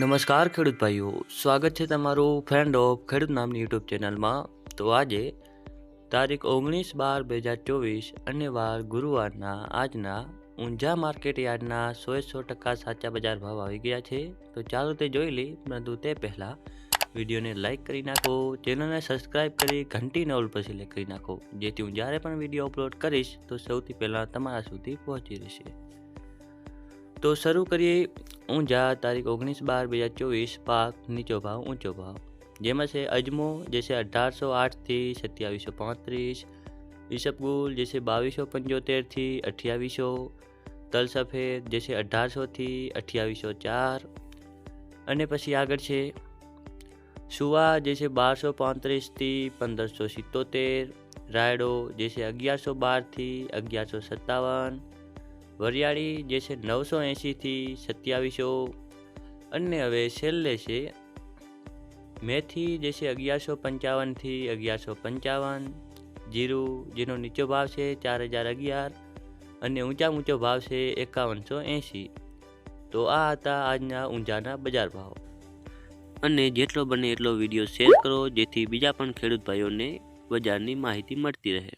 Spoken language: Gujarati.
નમસ્કાર ખેડૂત ભાઈઓ, સ્વાગત છે તમારું ફ્રેન્ડ ઓફ ખેડૂત નામની યુટ્યુબ ચેનલમાં તો આજે તારીખ ઓગણીસ બાર બે હજાર ચોવીસ અને વાર ગુરુવારના, આજના ઊંઝા માર્કેટ યાર્ડના સો સો ટકા સાચા બજાર ભાવ આવી ગયા છે. તો ચાલો તે જોઈ લઈ પરંતુ તે પહેલાં વિડીયોને લાઇક કરી નાખો ચેનલને સબસ્ક્રાઇબ કરી ઘંટીને ઓલ પર સિલેક્ટ કરી નાખો, જેથી હું જ્યારે પણ વીડિયો અપલોડ કરીશ, તો સૌથી પહેલાં તમારા સુધી પહોંચી રહેશે. તો શરૂ કરીએ ઊંઝા, તારીખ ઓગણીસ બાર બે હજાર ચોવીસ, પાક નીચો ભાવ, ઊંચો ભાવ. જેમાં છે અજમો, જે છે અઢારસો આઠથી સત્યાવીસો પાંત્રીસ ઈસબગુલ જે છે બાવીસો પંચોતેરથી અઠ્યાવીસો તલ સફેદ જે છે અઢારસોથી અઠ્યાવીસો ચાર. અને પછી આગળ છે સુવા, જે છે બારસો પાંત્રીસથી પંદરસો સિત્તોતેર, રાયડો, જે છે અગિયારસો બારથી અગિયારસો સત્તાવન વરિયાળી જે છે નવસો એંશીથી સત્યાવીસો. અને હવે છેલ્લે છે મેથી જે છે અગિયારસો પંચાવનથી અગિયારસો પંચાવન. જીરું જેનો નીચો ભાવ છે ચાર હજાર અગિયાર અને ઊંચા ઊંચો ભાવ છે એકાવનસો એંશી. તો આ હતા આજના ઊંઝાના બજાર ભાવ. અને જેટલો બને એટલો વીડિયો શેર કરો જેથી બીજા પણ ખેડૂત ભાઈઓને બજારની માહિતી મળતી રહે.